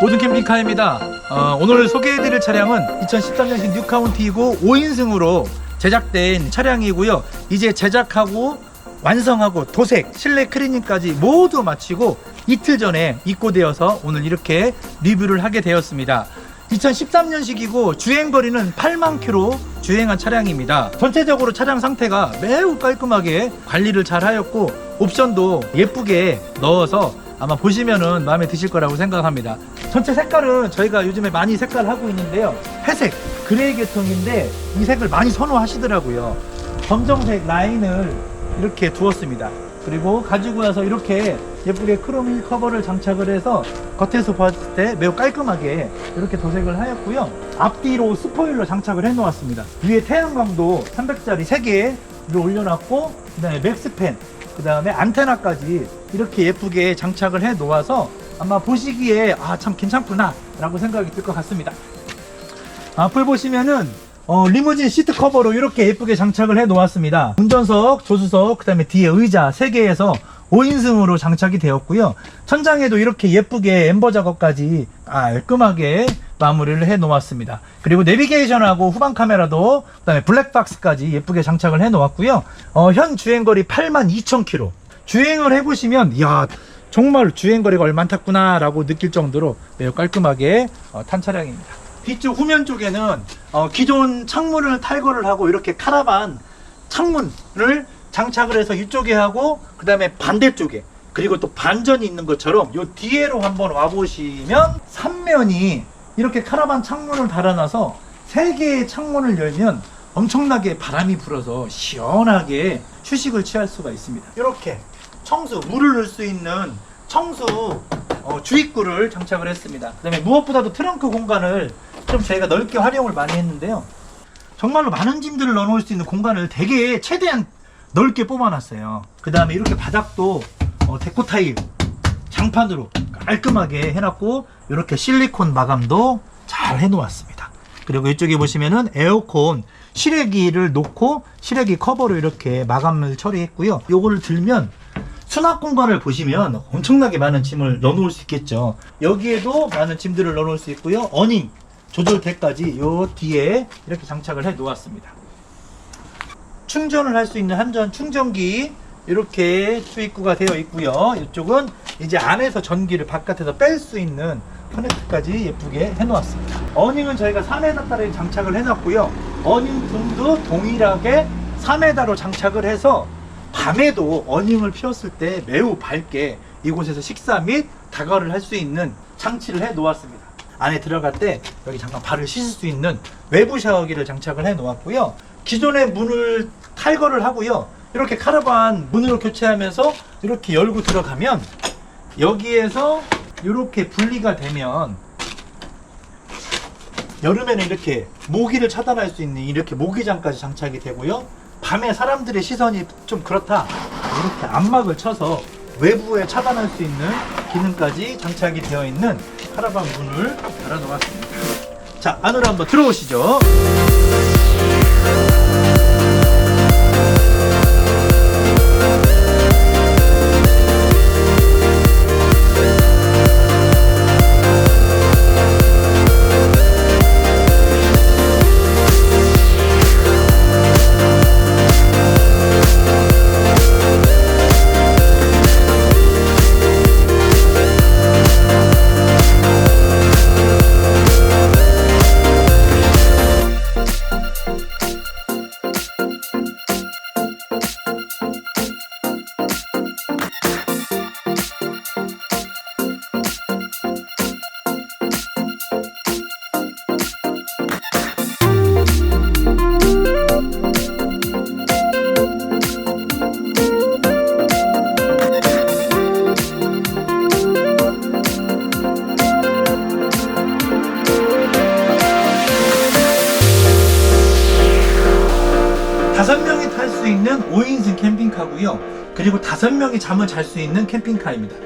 모든 캠핑카입니다. 어, 오늘 소개해드릴 차량은 2013년식 뉴카운티이고 5인승으로 제작된 차량이고요. 이제 제작하고 완성하고 도색, 실내 클리닝까지 모두 마치고 이틀 전에 입고되어서 오늘 이렇게 리뷰를 하게 되었습니다. 2013년식이고 주행거리는 8만 킬로 주행한 차량입니다. 전체적으로 차량 상태가 매우 깔끔하게 관리를 잘 하였고 옵션도 예쁘게 넣어서 아마 보시면은 마음에 드실 거라고 생각합니다. 전체 색깔은 저희가 요즘에 많이 색깔 하고 있는데요. 회색, 그레이 계통인데 이 색을 많이 선호하시더라고요. 검정색 라인을 이렇게 두었습니다. 그리고 가지고 와서 이렇게 예쁘게 크롬 힐 커버를 장착을 해서 겉에서 봤을 때 매우 깔끔하게 이렇게 도색을 하였고요. 앞뒤로 스포일러 장착을 해 놓았습니다. 위에 태양광도 300짜리 3개를 올려놨고 그다음에 맥스팬 그 다음에 안테나까지 이렇게 예쁘게 장착을 해 놓아서 아마 보시기에 아 참 괜찮구나 라고 생각이 들 것 같습니다. 앞을 보시면은 어, 리무진 시트 커버로 이렇게 예쁘게 장착을 해 놓았습니다. 운전석, 조수석, 그 다음에 뒤에 의자 3개에서 5인승으로 장착이 되었고요. 천장에도 이렇게 예쁘게 엠버 작업까지 깔끔하게 마무리를 해 놓았습니다. 그리고 내비게이션하고 후방 카메라도 그다음에 블랙박스까지 예쁘게 장착을 해 놓았고요. 어, 현 주행거리 82,000km. 주행을 해 보시면 이야 정말 주행거리가 얼마 안 탔구나 라고 느낄 정도로 매우 깔끔하게 어, 탄 차량입니다. 뒤쪽 후면 쪽에는 어, 기존 창문을 탈거를 하고 이렇게 카라반 창문을 장착을 해서 이쪽에 하고 그 다음에 반대쪽에 그리고 또 반전이 있는 것처럼 요 뒤에로 한번 와보시면 3면이 이렇게 카라반 창문을 달아놔서 세 개의 창문을 열면 엄청나게 바람이 불어서 시원하게 휴식을 취할 수가 있습니다. 이렇게 청수 물을 넣을 수 있는 청수 어, 주입구를 장착을 했습니다. 그다음에 무엇보다도 트렁크 공간을 좀 저희가 넓게 활용을 많이 했는데요. 정말로 많은 짐들을 넣어놓을 수 있는 공간을 되게 최대한 넓게 뽑아놨어요. 그 다음에 이렇게 바닥도 어, 데코 타일 장판으로 깔끔하게 해놨고 이렇게 실리콘 마감도 잘 해놓았습니다. 그리고 이쪽에 보시면은 에어컨 실외기를 놓고 실외기 커버로 이렇게 마감을 처리했고요. 요거를 들면 수납 공간을 보시면 엄청나게 많은 짐을 넣어놓을 수 있겠죠. 여기에도 많은 짐들을 넣어놓을 수 있고요. 어닝 조절대까지 요 뒤에 이렇게 장착을 해 놓았습니다. 충전을 할 수 있는 한전 충전기 이렇게 수입구가 되어 있고요. 이쪽은 이제 안에서 전기를 바깥에서 뺄 수 있는 커넥트까지 예쁘게 해놓았습니다. 어닝은 저희가 3m짜리 장착을 해놨고요. 어닝 등도 동일하게 3m로 장착을 해서 밤에도 어닝을 피웠을 때 매우 밝게 이곳에서 식사 및 다가를 할 수 있는 장치를 해 놓았습니다. 안에 들어갈 때 여기 잠깐 발을 씻을 수 있는 외부 샤워기를 장착을 해 놓았고요. 기존의 문을 탈거를 하고요. 이렇게 카라반 문으로 교체하면서 이렇게 열고 들어가면 여기에서 이렇게 분리가 되면 여름에는 이렇게 모기를 차단할 수 있는 이렇게 모기장까지 장착이 되고요. 밤에 사람들의 시선이 좀 그렇다. 이렇게 안막을 쳐서 외부에 차단할 수 있는 기능까지 장착이 되어 있는 카라반 문을 달아 놓았습니다. 자, 안으로 한번 들어오시죠. 다섯 캠핑카고요. 그리고 다섯 명이 잠을 잘 수 있는 캠핑카입니다.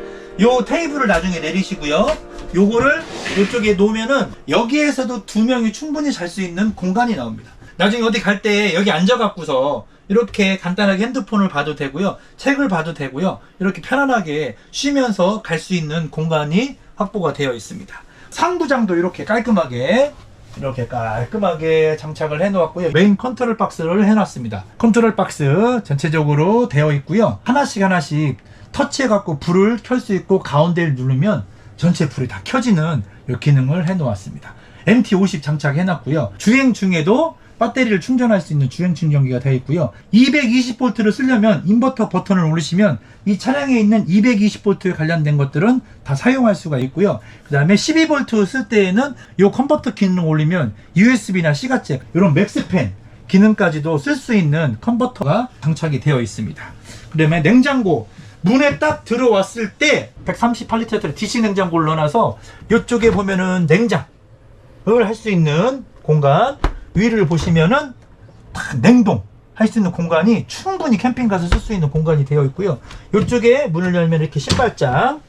요 테이블을 나중에 내리시고요. 요거를 이쪽에 놓으면은 여기에서도 두 명이 충분히 잘 수 있는 공간이 나옵니다. 나중에 어디 갈 때 여기 앉아갖고서 이렇게 간단하게 핸드폰을 봐도 되고요. 책을 봐도 되고요. 이렇게 편안하게 쉬면서 갈 수 있는 공간이 확보가 되어 있습니다. 상부장도 이렇게 깔끔하게 이렇게 깔끔하게 장착을 해 놓았고요. 메인 컨트롤 박스를 해 놨습니다. 컨트롤 박스 전체적으로 되어 있고요. 하나씩 하나씩 터치해 갖고 불을 켤 수 있고 가운데를 누르면 전체 불이 다 켜지는 이 기능을 해 놓았습니다. MT50 장착해 놨고요. 주행 중에도 배터리를 충전할 수 있는 주행 충전기가 되어 있고요. 220V를 쓰려면 인버터 버튼을 누르시면 이 차량에 있는 220V에 관련된 것들은 다 사용할 수가 있고요. 그 다음에 12V 쓸 때에는 이 컨버터 기능을 올리면 USB나 C가잭 이런 맥스펜 기능까지도 쓸 수 있는 컨버터가 장착이 되어 있습니다. 그 다음에 냉장고 문에 딱 들어왔을 때 138리터짜리 DC 냉장고를 넣어놔서 이쪽에 보면은 냉장을 할 수 있는 공간 위를 보시면은 딱 냉동 할 수 있는 공간이 충분히 캠핑 가서 쓸 수 있는 공간이 되어 있고요. 이쪽에 문을 열면 이렇게 신발장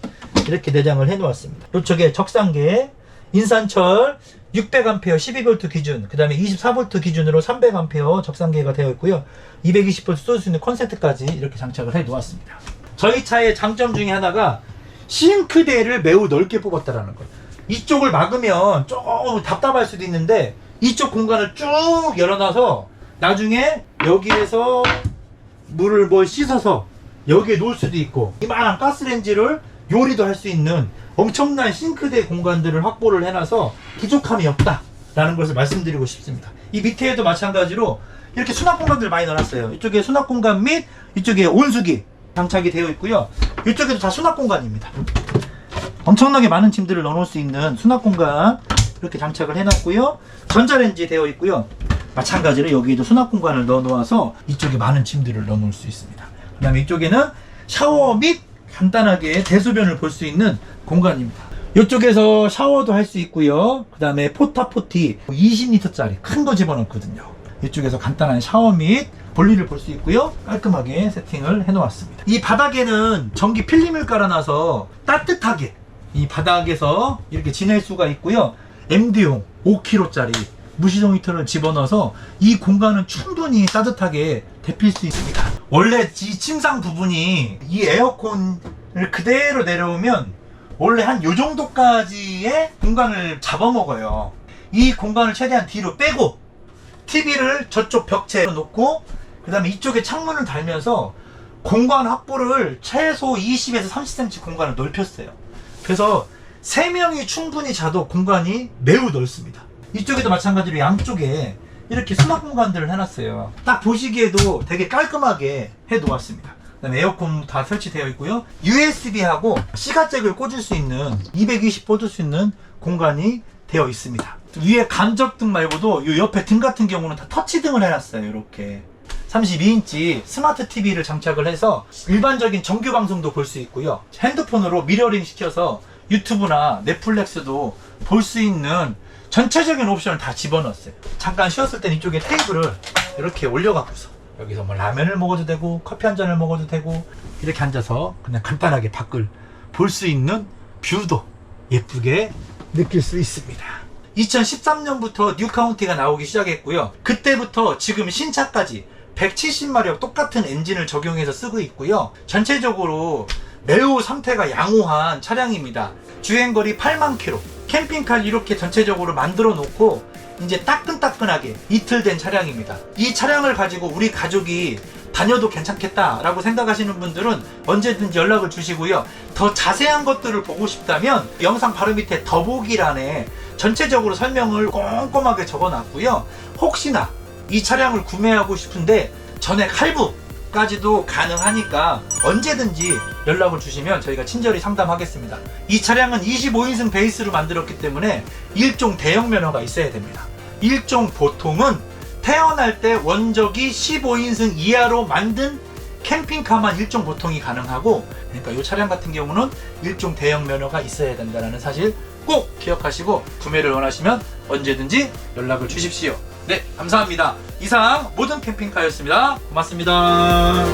이렇게 내장을 해 놓았습니다. 이쪽에 적상계 인산철 600A 12V 기준, 그 다음에 24V 기준으로 300A 적상계가 되어 있고요. 220V 쏠 수 있는 콘센트까지 이렇게 장착을 해 놓았습니다. 저희 차의 장점 중에 하나가 싱크대를 매우 넓게 뽑았다라는 거예요. 이쪽을 막으면 조금 답답할 수도 있는데 이쪽 공간을 쭉 열어놔서 나중에 여기에서 물을 뭐 씻어서 여기에 놓을 수도 있고 이만한 가스레인지를 요리도 할 수 있는 엄청난 싱크대 공간들을 확보를 해놔서 부족함이 없다 라는 것을 말씀드리고 싶습니다. 이 밑에도 마찬가지로 이렇게 수납 공간들 많이 넣어놨어요. 이쪽에 수납 공간 및 이쪽에 온수기 장착이 되어 있고요. 이쪽에도 다 수납 공간입니다. 엄청나게 많은 짐들을 넣어놓을 수 있는 수납 공간 이렇게 장착을 해놨고요. 전자레인지 되어 있고요. 마찬가지로 여기에도 수납 공간을 넣어 놓아서 이쪽에 많은 짐들을 넣어 놓을 수 있습니다. 그 다음에 이쪽에는 샤워 및 간단하게 대소변을 볼 수 있는 공간입니다. 이쪽에서 샤워도 할 수 있고요. 그 다음에 포타포티 20리터짜리 큰 거 집어넣거든요. 이쪽에서 간단한 샤워 및 볼일을 볼 수 있고요. 깔끔하게 세팅을 해 놓았습니다. 이 바닥에는 전기 필름을 깔아놔서 따뜻하게 이 바닥에서 이렇게 지낼 수가 있고요. MD용 5kg짜리 무시동 히터를 집어넣어서 이 공간은 충분히 따뜻하게 데필 수 있습니다. 원래 이 침상 부분이 이 에어컨을 그대로 내려오면 원래 한 요 정도까지의 공간을 잡아먹어요. 이 공간을 최대한 뒤로 빼고 TV를 저쪽 벽체에 놓고 그 다음에 이쪽에 창문을 달면서 공간 확보를 최소 20에서 30cm 공간을 넓혔어요. 그래서 3명이 충분히 자도 공간이 매우 넓습니다. 이쪽에도 마찬가지로 양쪽에 이렇게 수납 공간들을 해놨어요. 딱 보시기에도 되게 깔끔하게 해 놓았습니다. 그다음에 에어컨 다 설치되어 있고요. USB하고 C가잭을 꽂을 수 있는 220 꽂을 수 있는 공간이 되어 있습니다. 위에 간접등 말고도 이 옆에 등 같은 경우는 다 터치등을 해놨어요. 이렇게 32인치 스마트 TV를 장착을 해서 일반적인 정규 방송도 볼 수 있고요. 핸드폰으로 미러링 시켜서 유튜브나 넷플릭스도 볼 수 있는 전체적인 옵션을 다 집어넣었어요. 잠깐 쉬었을 땐 이쪽에 테이블을 이렇게 올려갖고서 여기서 뭐 라면을 먹어도 되고 커피 한 잔을 먹어도 되고 이렇게 앉아서 그냥 간단하게 밖을 볼 수 있는 뷰도 예쁘게 느낄 수 있습니다. 2013년부터 뉴카운티가 나오기 시작했고요. 그때부터 지금 신차까지 170마력 똑같은 엔진을 적용해서 쓰고 있고요. 전체적으로 매우 상태가 양호한 차량입니다. 주행거리 8만 킬로. 캠핑카 이렇게 전체적으로 만들어 놓고 이제 따끈따끈하게 이틀 된 차량입니다. 이 차량을 가지고 우리 가족이 다녀도 괜찮겠다라고 생각하시는 분들은 언제든지 연락을 주시고요. 더 자세한 것들을 보고 싶다면 영상 바로 밑에 더보기란에 전체적으로 설명을 꼼꼼하게 적어 놨고요. 혹시나 이 차량을 구매하고 싶은데 전액 할부 까지도 가능하니까 언제든지 연락을 주시면 저희가 친절히 상담하겠습니다. 이 차량은 25인승 베이스로 만들었기 때문에 일종 대형 면허가 있어야 됩니다. 일종 보통은 태어날 때 원적이 15인승 이하로 만든 캠핑카만 일종 보통이 가능하고 그러니까 이 차량 같은 경우는 일종 대형 면허가 있어야 된다는 사실 꼭 기억하시고 구매를 원하시면 언제든지 연락을 주십시오. 네, 감사합니다. 이상 모든 캠핑카였습니다. 고맙습니다.